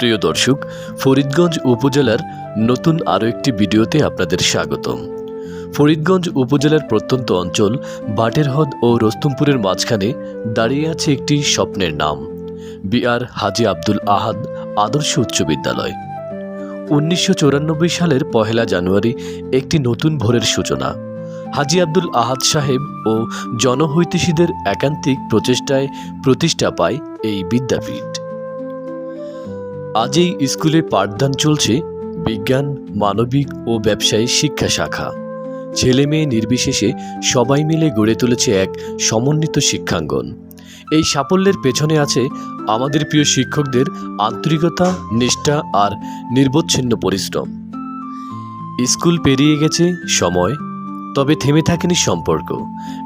প্রিয় দর্শক, ফরিদগঞ্জ উপজেলার নতুন আরও একটি ভিডিওতে আপনাদের স্বাগতম। ফরিদগঞ্জ উপজেলার প্রত্যন্ত অঞ্চল বাটেরহদ ও রস্তমপুরের মাঝখানে দাঁড়িয়ে আছে একটি স্বপ্নের নাম, বিআর হাজি আব্দুল আহাদ আদর্শ উচ্চ বিদ্যালয়। উনিশশো সালের পহেলা জানুয়ারি একটি নতুন ভোরের সূচনা। হাজি আব্দুল আহাদ সাহেব ও জনহৈতিষীদের একান্তিক প্রচেষ্টায় প্রতিষ্ঠা পায় এই বিদ্যাপীঠ। আজ এই স্কুলে পাঠদান চলছে বিজ্ঞান, মানবিক ও ব্যবসায়ী শিক্ষা শাখা। ছেলে মেয়ে নির্বিশেষে সবাই মিলে গড়ে তুলেছে এক সমন্বিত শিক্ষাঙ্গন। এই সাফল্যের পেছনে আছে আমাদের প্রিয় শিক্ষকদের আন্তরিকতা, নিষ্ঠা আর নির্বচ্ছিন্ন পরিশ্রম। স্কুল পেরিয়ে গেছে সময়, তবে থেমে থাকেনি সম্পর্ক।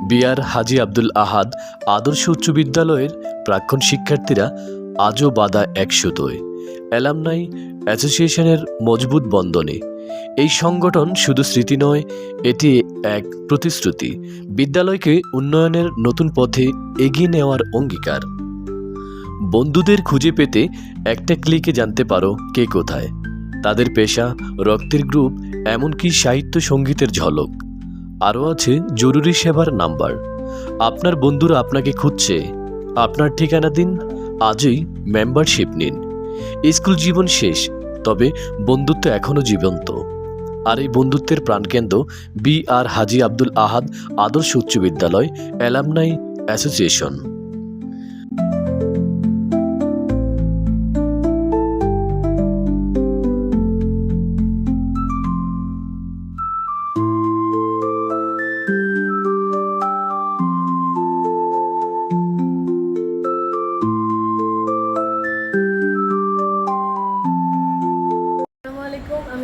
বিআর হাজি আব্দুল আহাদ আদর্শ উচ্চ বিদ্যালয়ের প্রাক্তন শিক্ষার্থীরা আজও বাধা একসুতোয় অ্যালামনাই অ্যাসোসিয়েশনের মজবুত বন্ধনে। এই সংগঠন শুধু স্মৃতি নয়, এটি এক প্রতিশ্রুতি। বিদ্যালয়কে উন্নয়নের নতুন পথে এগিয়ে নেওয়ার অঙ্গীকার। বন্ধুদের খুঁজে পেতে একটা ক্লিকে জানতে পারো কে কোথায়। তাদের পেশা, রক্তের গ্রুপ, এমনকি সাহিত্য সঙ্গীতের ঝলক। আরও আছে জরুরি সেবার নাম্বার। আপনার বন্ধুরা আপনাকে খুঁজছে। আপনার ঠিকানা দিন, আজই মেম্বারশিপ নিন। স্কুল জীবন শেষ, তবে বন্ধুত্ব এখনও জীবন্ত। আর এই বন্ধুত্বের প্রাণকেন্দ্র বি আর হাজি আব্দুল আহাদ আদর্শ উচ্চ বিদ্যালয় অ্যালামনাই অ্যাসোসিয়েশন।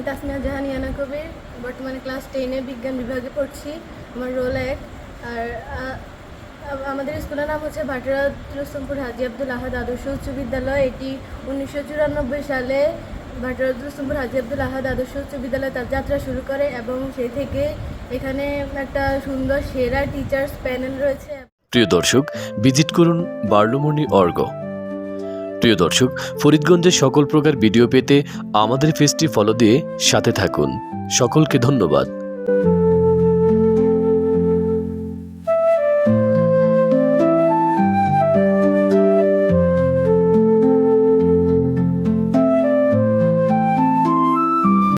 আমি তাসমিয়া জাহান, ইয়ানা কবির। বর্তমানে ক্লাস টেনে বিজ্ঞান বিভাগে পড়ছি। আমার রোল এক। আর আমাদের স্কুলের নাম হচ্ছে ভাটিরা হাজি আব্দুল আহাদ আদর্শ উচ্চ বিদ্যালয়। এটি উনিশশো চুরানব্বই সালে ভাটিরা হাজি আব্দুল আহাদ আদর্শ উচ্চ বিদ্যালয় তার যাত্রা শুরু করে এবং সেই থেকে এখানে একটা সুন্দর সেরা টিচার্স প্যানেল রয়েছে। প্রিয় দর্শক ভিজিট করুন বার্লমণি অর্গ। প্রিয় দর্শক, ফরিদগঞ্জের সকল প্রকার ভিডিও পেতে আমাদের পেজটি ফলো দিয়ে সাথে থাকুন। সকলকে ধন্যবাদ।